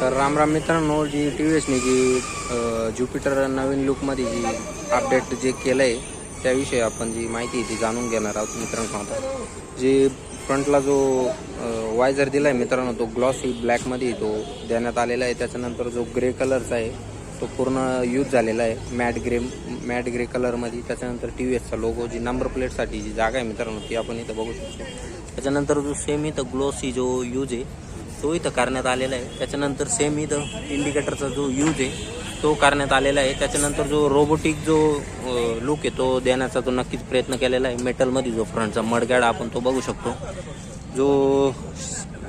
तर राम राम मित्रांनो G T V एसने जी ज्युपिटर नवीन लुकमध्ये जी अपडेट जे केलं आहे त्याविषयी आपण जी माहिती आहे ती जाणून घेणार आहोत मित्रांनो आता. जे फ्रंटला जो वायझर दिला आहे मित्रांनो तो ग्लॉसी ब्लॅकमध्ये तो देण्यात आलेला आहे. त्याच्यानंतर जो ग्रे कलरचा आहे तो पूर्ण यूज झालेला आहे. मॅट ग्रे मॅट ग्रे कलरमध्ये त्याच्यानंतर टी व्ही एसचा लोगो जी नंबर प्लेटसाठी जी जागा आहे मित्रांनो ती आपण इथं बघू शकतो. त्याच्यानंतर जो सेम इथं ग्लोसी जो यूज आहे तो इथं करण्यात आलेला आहे. त्याच्यानंतर सेम इथं इंडिकेटरचा जो यूज आहे तो करण्यात आलेला आहे. त्याच्यानंतर जो रोबोटिक जो लुक आहे तो देण्याचा तो नक्कीच प्रयत्न केलेला आहे. मेटलमध्ये जो फ्रंटचा मडगाड आपण तो बघू शकतो. जो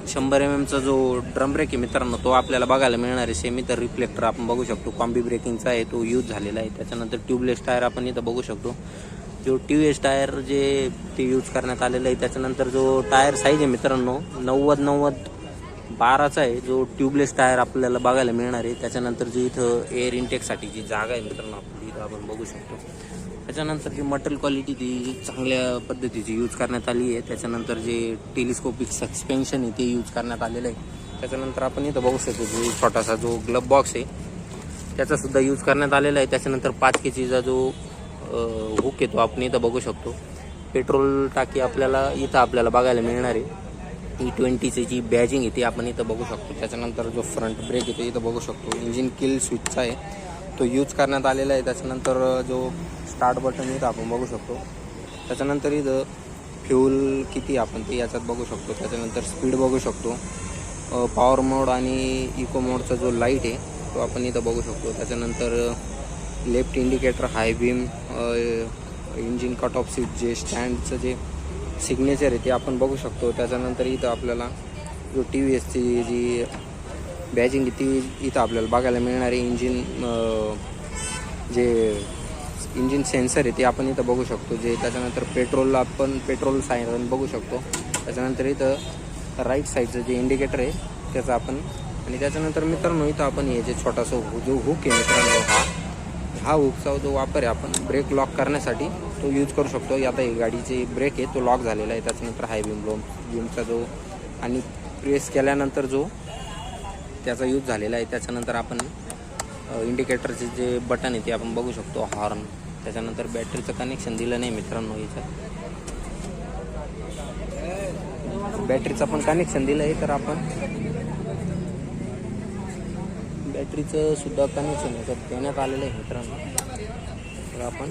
शंभर एम एमचा जो ड्रम ब्रेक आहे मित्रांनो तो आपल्याला बघायला मिळणार आहे. सेमी तर रिफ्लेक्टर आपण बघू शकतो. कॉम्बी ब्रेकिंगचा आहे तो यूज झालेला आहे. त्याच्यानंतर ट्यूबलेस टायर आपण इथं बघू शकतो. जो ट्यूबलेस टायर जे ते यूज करण्यात आलेलं आहे त्याच्यानंतर जो टायर साईज आहे मित्रांनो नव्वद नव्वद बाराचा आहे जो ट्यूबलेस टायर आपल्याला बघायला मिळणार आहे. त्याच्यानंतर जी इथं एअर इनटेकसाठी जी जागा आहे मित्रांनो आपली इथं आपण बघू शकतो. त्याच्यानंतर जी मटेरियल क्वालिटी ती चांगल्या पद्धतीची यूज करण्यात आली आहे. त्याच्यानंतर जे टेलिस्कोपिक सस्पेन्शन आहे ते यूज करण्यात आलेलं आहे. त्याच्यानंतर आपण इथं बघू शकतो जो छोटासा जो ग्लब बॉक्स आहे त्याचासुद्धा यूज करण्यात आलेला आहे. त्याच्यानंतर पाच के जीचा जो हुक आहे तो आपण इथं बघू शकतो. पेट्रोल टाकी आपल्याला इथं आपल्याला बघायला मिळणार आहे. ई ट्वेंटीची जी बॅजिंग आहे ती आपण इथं बघू शकतो. त्याच्यानंतर जो फ्रंट ब्रेक आहे तो इथं बघू शकतो. इंजिन किल स्विचचा आहे. तो यूज करण्यात आलेला आहे. त्याच्यानंतर जो स्टार्ट बटन इथं आपण बघू शकतो. त्याच्यानंतर इथं फ्यूल किती आपण ते याच्यात बघू शकतो. त्याच्यानंतर स्पीड बघू शकतो. पॉवर मोड आणि इको मोडचा जो लाइट आहे तो आपण इथं बघू शकतो. त्याच्यानंतर left indicator high beam engine cut off seat जे स्टँडचं जे सिग्नेचर आहे ते आपण बघू शकतो. त्याच्यानंतर इथं आपल्याला जो टी व्ही एसची जी बॅजिंग आहे ती इथं आपल्याला बघायला मिळणारे इंजिन जे इंजिन सेन्सर आहे ते आपण इथं बघू शकतो. जे त्याच्यानंतर पेट्रोलला आपण पेट्रोल सायरन बघू शकतो. त्याच्यानंतर इथं राईट साईडचं जे इंडिकेटर आहे त्याचं आपण आणि त्याच्यानंतर मित्रांनो इथं आपण हे जे छोटासा हु- जो हुक आहे मित्रांनो हा हा हुकचा जो वापर आहे आपण ब्रेक लॉक करण्यासाठी तो यूज करू शकतो. आता ही गाडीचे ब्रेक आहे. तो लॉक झालेला आहे. त्याच्यानंतर हाय बीम लोम बीमचा जो आणि प्रेस केल्यानंतर जो त्याचा यूज झालेला आहे. त्याच्यानंतर आपण इंडिकेटरचे जे बटन आहे ते आपण बघू शकतो. हॉर्न त्याच्यानंतर बॅटरीचं कनेक्शन दिलं नाही मित्रांनो याच्यात. बॅटरीचं पण कनेक्शन दिलं आहे तर आपण. बॅटरीचं सुद्धा कनेक्शन याच्यात देण्यात आलेलं आहे मित्रांनो. तर आपण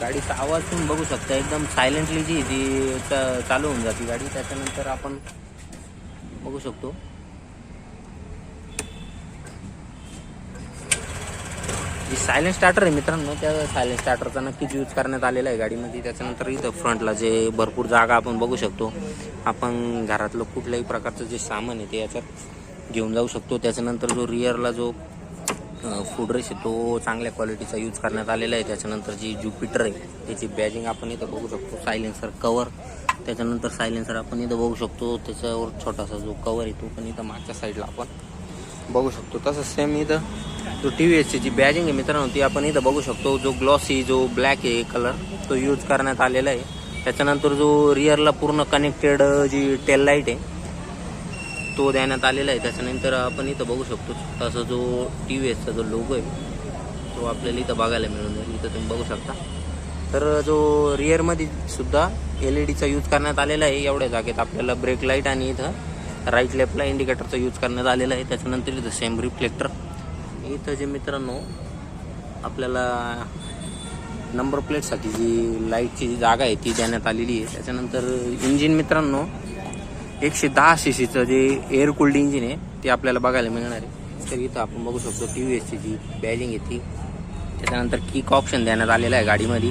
गाडीचा आवाज तुम्ही बघू शकता. एकदम सायलेंटली जी ती चालू होऊन जाते गाडी. त्याच्यानंतर आपण बघू शकतो. जी सायलेंट स्टार्टर आहे मित्रांनो त्या सायलेंट स्टार्टरचा नक्कीच यूज करण्यात आलेला आहे गाडीमध्ये. त्याच्यानंतर इथं फ्रंटला जे भरपूर जागा आपण बघू शकतो. आपण घरातलं कुठल्याही प्रकारचं जे सामान आहे ते याच्यात घेऊन जाऊ शकतो. त्याच्यानंतर जो रिअरला जो फूड रेस आहे तो चांगल्या क्वालिटीचा यूज करण्यात आलेला आहे. त्याच्यानंतर जी ज्युपिटर आहे त्याची बॅजिंग आपण इथं बघू शकतो. सायलेन्सर कवर त्याच्यानंतर सायलेन्सर आपण इथं बघू शकतो. त्याच्यावर छोटासा जो कवर आहे तो पण इथं मागच्या साईडला आपण बघू शकतो. तसंच सेम इथं जो टी व्ही एसची जी बॅजिंग आहे मित्रांनो ती आपण इथं बघू शकतो. जो ग्लॉसी जो ब्लॅक आहे कलर तो यूज करण्यात आलेला आहे. त्याच्यानंतर जो रिअरला पूर्ण कनेक्टेड जी टेल लाइट आहे तो देण्यात आलेला आहे. त्याच्यानंतर आपण इथं बघू शकतो छोटासा जो टी व्ही एसचा जो लोगो आहे तो आपल्याला इथं बघायला मिळून जाईल. इथं तुम्ही बघू शकता. तर जो रिअरमध्ये सुद्धा एल ई डीचा यूज करण्यात आलेला आहे एवढ्या जागेत आपल्याला ब्रेक लाइट आणि इथं राईट लेफ्टला इंडिकेटरचा यूज करण्यात आलेला आहे. त्याच्यानंतर इथं सेम रिफ्लेक्टर इथं जे मित्रांनो आपल्याला नंबर प्लेटसाठी जी लाईटची जी जागा आहे ती देण्यात आलेली आहे. त्याच्यानंतर इंजिन मित्रांनो एकशे दहा सी सीचं जे एअर कूल्ड इंजिन आहे ते आपल्याला बघायला मिळणार आहे. तर इथं आपण बघू शकतो टी व्ही एसची जी बॅजिंग आहे ती. त्याच्यानंतर किक ऑप्शन देण्यात आलेला आहे गाडीमध्ये.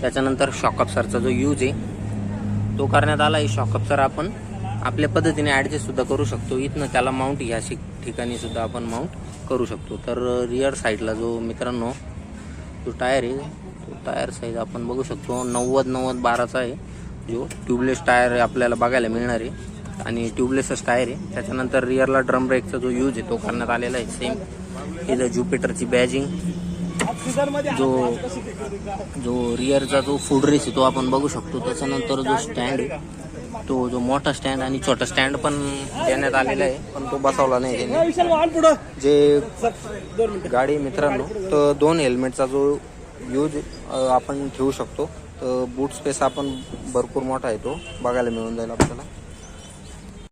त्याच्यानंतर शॉकअपसरचा जो यूज आहे तो करण्यात आला आहे. शॉकअपसर आपण आपल्या पद्धतीने ॲडजस्टसुद्धा करू शकतो. इथनं त्याला माउंट ह्या शिक ठिकाणी सुद्धा आपण माउंट करू शकतो. तर रिअर साईडला जो मित्रांनो जो टायर आहे तो टायर साईज आपण बघू शकतो. नव्वद नव्वद बाराचा आहे. जो ट्यूबलेस टायर आपल्याला बघायला मिळणार आहे. आणि ट्यूबलेसच टायर आहे. त्याच्यानंतर रिअरला ड्रम ब्रेकचा जो यूज आहे तो करण्यात आलेला आहे. सेम इथं ज्युपिटरची बॅजिंग जो जो रिअरचा जो फूड रेस आहे तो आपण बघू शकतो. त्याच्यानंतर जो स्टँड आहे तो जो मोठा स्टँड आणि छोटा स्टँड पण देण्यात आलेला आहे पण तो बसवला नाही जे गाडी मित्रांनो तर दोन हेल्मेटचा जो यूज आपण ठेवू शकतो. तर बूट स्पेस आपण भरपूर मोठा आहे तो. बघायला मिळून जाईल आपल्याला.